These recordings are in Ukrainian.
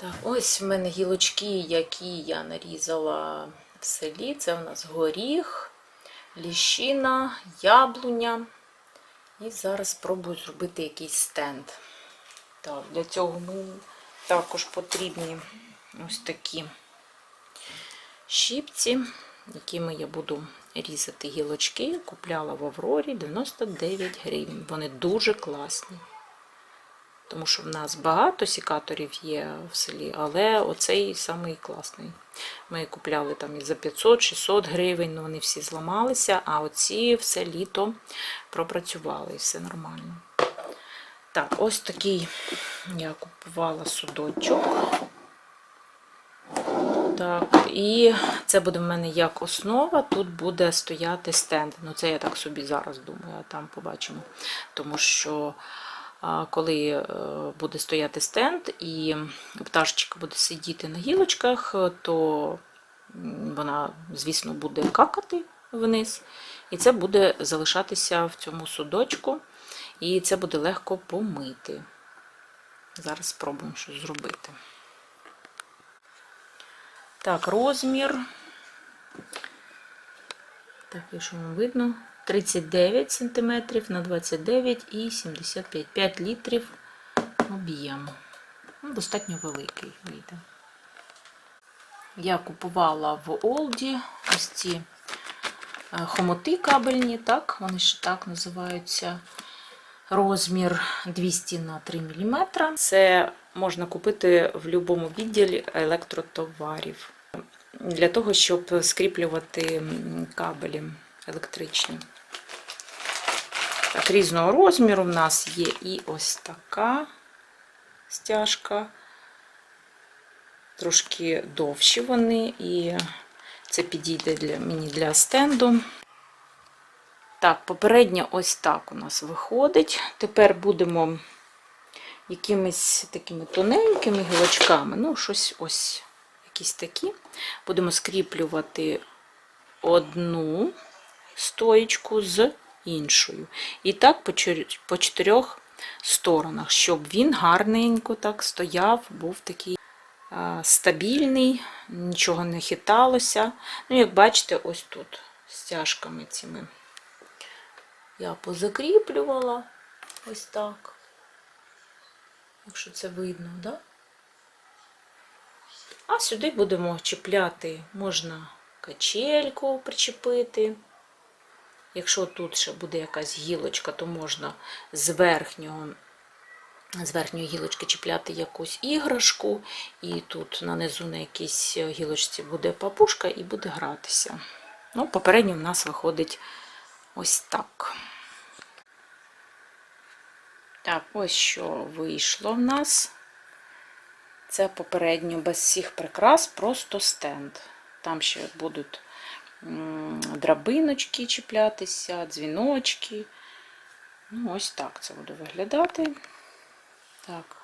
Так, ось в мене гілочки, які я нарізала в селі. Це у нас горіх, ліщина, яблуня. І зараз спробую зробити якийсь стенд. Так, для цього мені також потрібні ось такі щіпці, якими я буду різати гілочки. Купляла в Аврорі 99 гривень. Вони дуже класні. Тому що в нас багато сікаторів є в селі, але оцей самий класний. Ми купляли там і за 500-600 гривень, але вони всі зламалися, а оці все літо пропрацювали і все нормально. Так, ось такий я купувала судочок. Так, і це буде в мене як основа. Тут буде стояти стенд. Ну, це я так собі зараз думаю, а там побачимо. Тому що коли е, буде стояти стенд і пташечка буде сидіти на гілочках, то вона, звісно, буде какати вниз. І це буде залишатися в цьому судочку, і це буде легко помити. Зараз спробуємо щось зробити. Так, розмір. Так, якщо вам видно, 39 см на 29 і 75 5 літрів об'єм. Ну, достатньо великий вийде. Я купувала в Олді ось ці е, хомоти кабельні, так, вони ще так називаються. Розмір 200 на 3 мм. Це можна купити в будь-якому відділі електротоварів для того, щоб скріплювати кабелі електричні. Так, різного розміру в нас є і ось така стяжка. Трошки довші вони, і це підійде для мені для стенду. Так, попередньо ось так у нас виходить. Тепер будемо якимись такими тоненькими гілочками, ну, щось ось якісь такі. Будемо скріплювати одну стоєчку з іншою. І так по чотир- по чотирьох сторонах, щоб він гарненько так стояв, був такий стабільний, нічого не хиталося. Ну, як бачите, ось тут стяжками цими я позакріплювала ось так. Якщо це видно, да? А сюди будемо чіпляти, можна качельку причепити. Якщо тут ще буде якась гілочка, то можна з верхнього, з верхньої гілочки чіпляти якусь іграшку, і тут нанизу на якійсь гілочці буде папушка і буде гратися. Ну, попередньо в нас виходить ось так. Так, ось що вийшло в нас. Це попередньо без всіх прикрас, просто стенд. Там ще будуть драбиночки чіплятися, дзвіночки. Ну, ось так це буде виглядати. Так,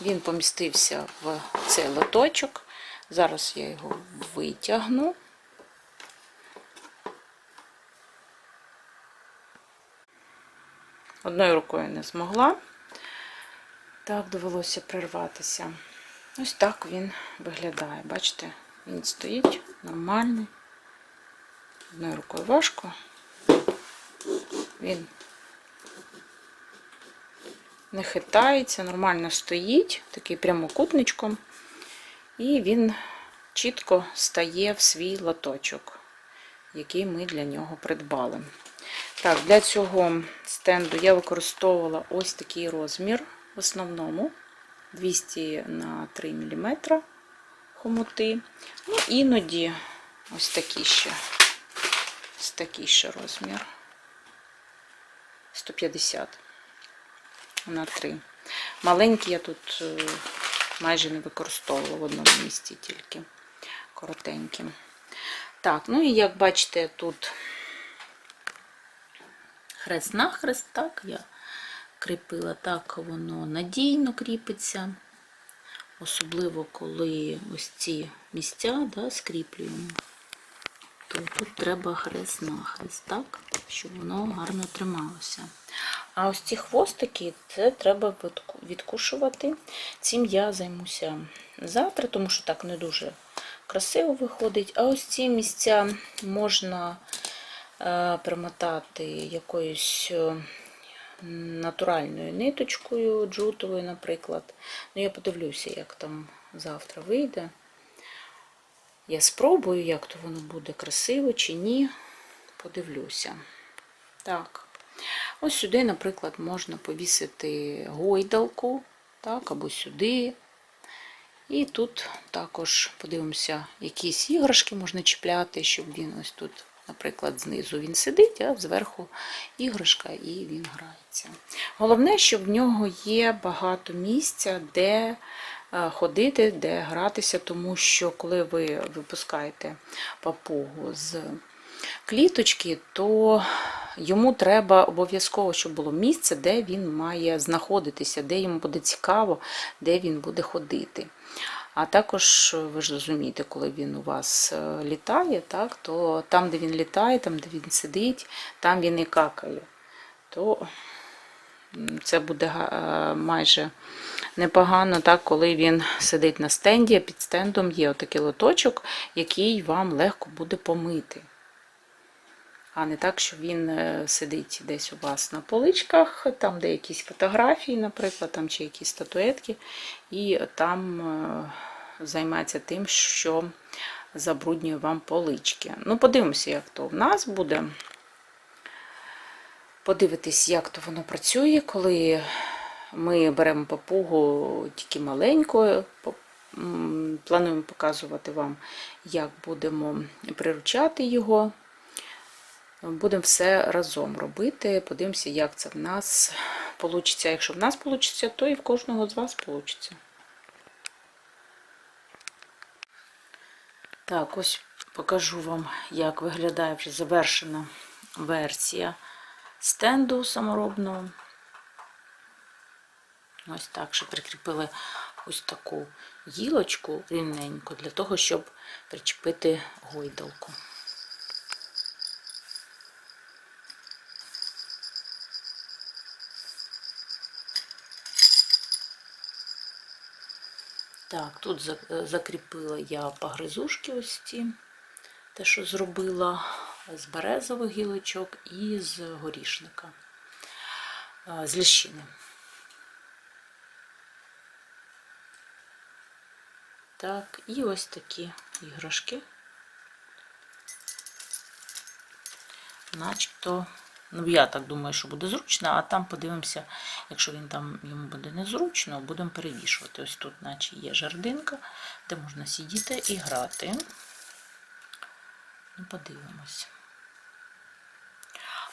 він помістився в цей лоточок. Зараз я його витягну. Одною рукою не змогла. Так, довелося прерватися. Ось так він виглядає. Бачите, він стоїть нормальний. Одною рукою важко. Він не хитається, нормально стоїть, такий прямокутничком. І він чітко стає в свій лоточок, який ми для нього придбали. Так, для цього стенду я використовувала ось такий розмір, в основному 200 на 3 мм хомути. Ну, іноді ось такий ще, ось такий ще розмір. 150 на 3. Маленький я тут е, майже не використовувала в одному місці тільки коротеньким. Так, ну і як бачите, тут хрест-нахрест, так, я кріпила так, воно надійно кріпиться. Особливо, коли ось ці місця да, скріплюємо. То тут треба хрест нахрест, так? Щоб воно гарно трималося. А ось ці хвостики, це треба відкушувати. Цим я займуся завтра, тому що так не дуже красиво виходить. А ось ці місця можна е, примотати якоюсь е, натуральною ниточкою, джутовою, наприклад. Ну, я подивлюся, як там завтра вийде. Я спробую, як то воно буде красиво чи ні. Подивлюся. Так. Ось сюди, наприклад, можна повісити гойдалку, так, або сюди. І тут також подивимося, якісь іграшки можна чіпляти, щоб він ось тут, наприклад, знизу він сидить, а зверху іграшка і він грається. Головне, щоб в нього є багато місця, де ходити, де гратися, тому що коли ви випускаєте папугу з кліточки, то йому треба обов'язково, щоб було місце, де він має знаходитися, де йому буде цікаво, де він буде ходити. А також ви ж розумієте, коли він у вас е, літає, так, то там, де він літає, там, де він сидить, там він і какає. То це буде е, майже непогано, так, коли він сидить на стенді, а під стендом є отакий лоточок, який вам легко буде помити. А не так, що він е, сидить десь у вас на поличках, там де якісь фотографії, наприклад, там чи якісь статуетки, і там е, займається тим, що забруднює вам полички. Ну, подивимося, як то в нас буде. Подивитись, як то воно працює, коли ми беремо папугу тільки маленькою. Плануємо показувати вам, як будемо приручати його. Будемо все разом робити. Подивимося, як це в нас вийде. Якщо в нас вийде, то і в кожного з вас вийде. Так, ось покажу вам, як виглядає вже завершена версія стенду саморобного. Ось так, що прикріпили ось таку гілочку рівненьку для того, щоб причепити гойдалку. Так, тут закріпила я погризушки ось ці, те, що зробила з березових гілочок і з горішника, е, з ліщини. Так, і ось такі іграшки. Начебто, ну я так думаю, що буде зручно, а там подивимося, якщо він там йому буде незручно, будемо перевішувати. Ось тут, наче є жердинка, де можна сидіти і грати. Ну, подивимось.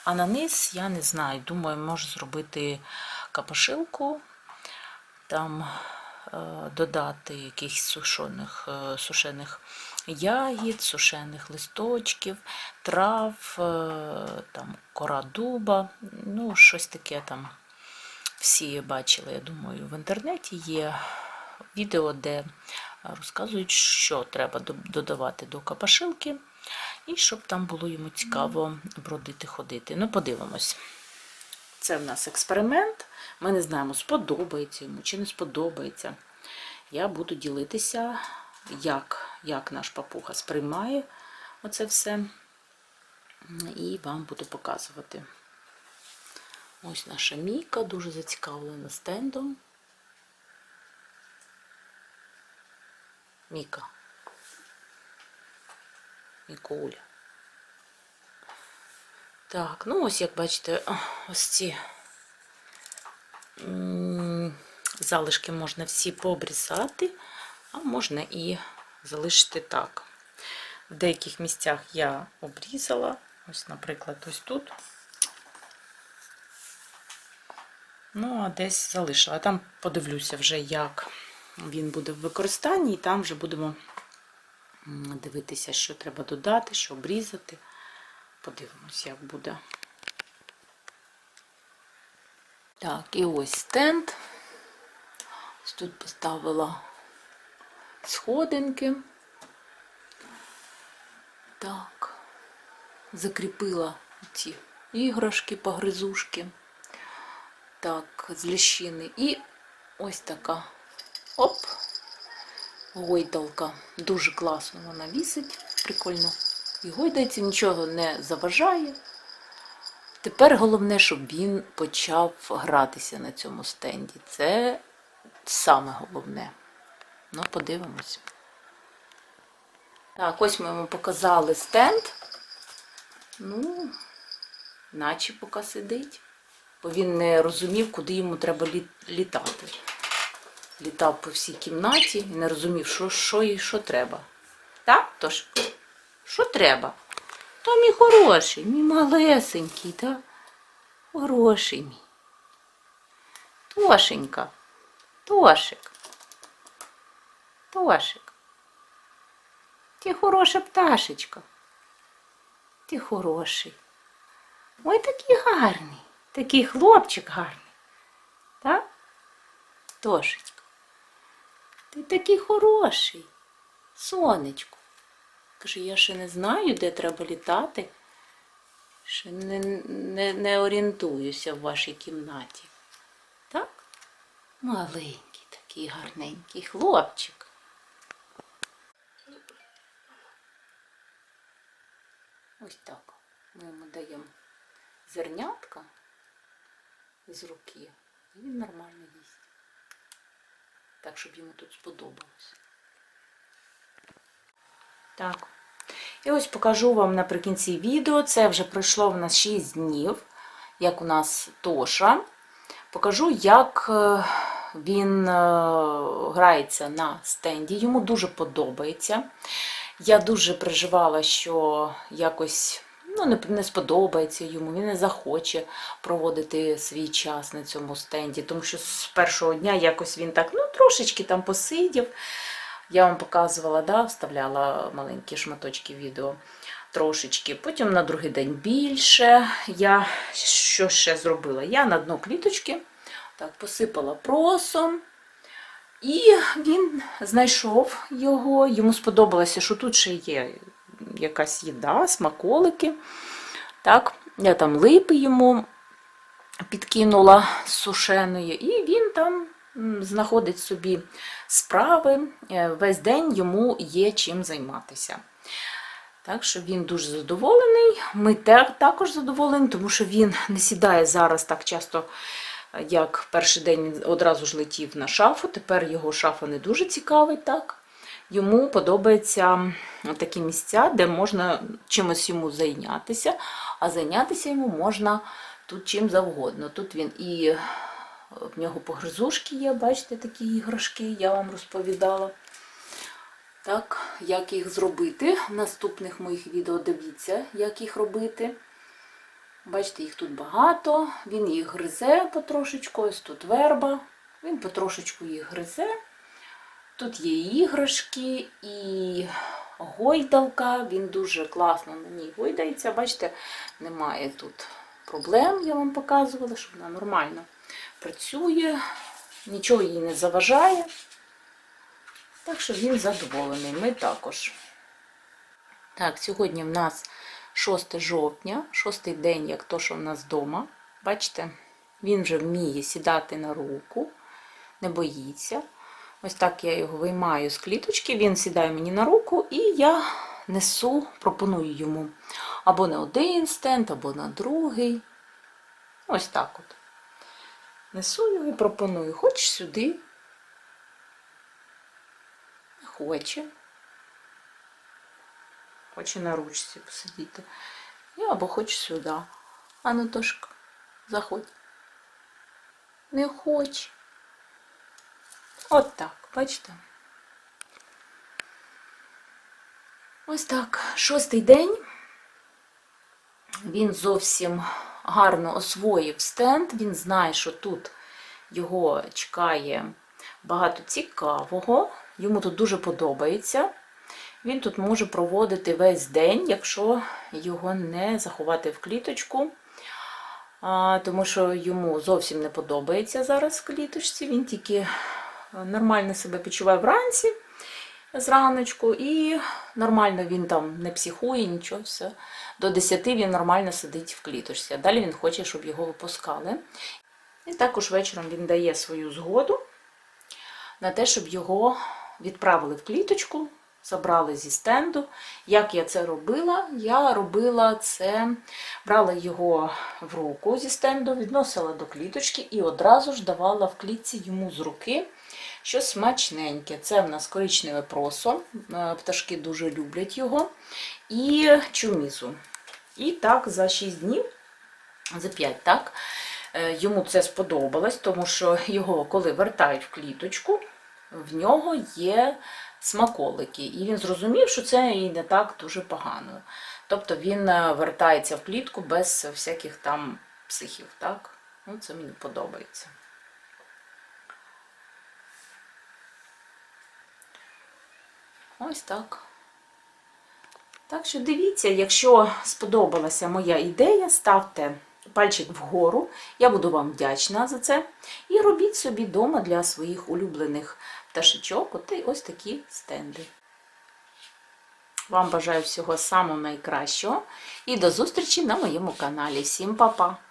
А на низ, я не знаю, думаю, можу зробити капошилку, там додати якихось сушених, е, сушених ягід, сушених листочків, трав, е, там, кора дуба, ну, щось таке там. Всі бачили, я думаю, в інтернеті є відео, де розказують, що треба додавати до капашилки, і щоб там було йому цікаво бродити, ходити. Ну, подивимось. Це в нас експеримент. Ми не знаємо, сподобається йому чи не сподобається. Я буду ділитися, як, як наш папуга сприймає оце все. І вам буду показувати. Ось наша Міка дуже зацікавлена стендом. Міка. Мікуля. Так, ну ось як бачите, ось ці залишки можна всі пообрізати, а можна і залишити так. В деяких місцях я обрізала, ось, наприклад, ось тут. Ну, а десь залишила. Там подивлюся вже, як він буде в використанні, і там вже будемо дивитися, що треба додати, що обрізати. Подивимось, як буде. Так, і ось стенд. Ось тут поставила сходинки. Так. закріпила ці іграшки, погризушки. Так, з ліщини. І ось така. Оп! Гойдалка. Дуже класно вона вісить, прикольно. І гойдається, нічого не заважає. Тепер головне, щоб він почав гратися на цьому стенді. Це саме головне. Ну, подивимось. Так, ось ми йому показали стенд. Ну, наче поки сидить. Бо він не розумів, куди йому треба літати. Літав по всій кімнаті і не розумів, що, що і що треба. Так, Тож, що треба? То мій хороший, мій малесенький, так? Хороший мій. Тошенька. Тошик. Тошик. Ти хороша пташечка. Ти хороший. Ой, такий гарний. Такий хлопчик гарний. Так? Тошечка. Ти такий хороший. Сонечко. Каже, я ще не знаю, де треба літати. Ще не, не, не орієнтуюся в вашій кімнаті. Так? Маленький такий гарненький хлопчик. Ось так. Ми йому даємо зернятка з руки, і він нормально їсть. Так, щоб йому тут сподобалось. Так. І ось покажу вам наприкінці відео. Це вже пройшло в нас 6 днів, як у нас Тоша. Покажу, як е, він е, грається на стенді. Йому дуже подобається. Я дуже переживала, що якось ну, не, сподобається йому, він не захоче проводити свій час на цьому стенді, тому що з першого дня якось він так ну, трошечки там посидів. Я вам показувала, да, вставляла маленькі шматочки відео трошечки. Потім на другий день більше. Я що ще зробила? Я на дно кліточки так, посипала просом. І він знайшов його. Йому сподобалося, що тут ще є якась їда, смаколики. Так, я там липи йому підкинула з сушеної, і він там знаходить собі справи. Е, Весь день йому є чим займатися. Так що він дуже задоволений. Ми також задоволені, тому що він не сідає зараз так часто, як перший день він одразу ж летів на шафу. Тепер його шафа не дуже цікавить. так. Йому подобаються такі місця, де можна чимось йому зайнятися, а зайнятися йому можна тут чим завгодно. Тут він і в нього погризушки є, бачите, такі іграшки, я вам розповідала. Так, як їх зробити. В наступних моїх відео дивіться, як їх робити. Бачите, їх тут багато. Він їх гризе потрошечку, ось тут верба. Він потрошечку їх гризе. Тут є іграшки і гойдалка. Він дуже класно на ній гойдається. Бачите, немає тут проблем, я вам показувала, що вона нормально працює, нічого їй не заважає. Так що він задоволений. Ми також. Так, сьогодні в нас 6 жовтня, шостий день, як то, що в нас вдома. Бачите, він вже вміє сідати на руку, не боїться. Ось так я його виймаю з кліточки, він сідає мені на руку, і я несу, пропоную йому або на один стенд, або на другий. Ось так от. Несу його і пропоную. Хочеш сюди? Хоче. Хоче на ручці посидіти. Я або хоче сюди. А ну заходь. Не хоче. От так, бачите? Ось так, шостий день. Він зовсім гарно освоїв стенд. Він знає, що тут його чекає багато цікавого. Йому тут дуже подобається. Він тут може проводити весь день, якщо його не заховати в кліточку. Тому що йому зовсім не подобається зараз в кліточці. Він тільки нормально себе почуває вранці, зраночку, і нормально він там не психує, нічого, все. До 10 він нормально сидить в кліточці. А далі він хоче, щоб його випускали. І також вечором він дає свою згоду на те, щоб його відправили в кліточку, забрали зі стенду. Як я це робила? Я робила це, брала його в руку зі стенду, відносила до кліточки і одразу ж давала в клітці йому з руки щось смачненьке. Це в нас коричневе просо, е, пташки дуже люблять його, і чумізу. І так за 6 днів, за 5, так, е, йому це сподобалось, тому що його, коли вертають в кліточку, в нього є смаколики. І він зрозумів, що це і не так дуже погано. Тобто він е, вертається в клітку без всяких там психів. так? Ну, це мені подобається. Ось так. Так що дивіться, якщо сподобалася моя ідея, ставте пальчик вгору. Я буду вам вдячна за це. І робіть собі вдома для своїх улюблених пташечок ось такі стенди. Вам бажаю всього самого найкращого і до зустрічі на моєму каналі. Всім па-па!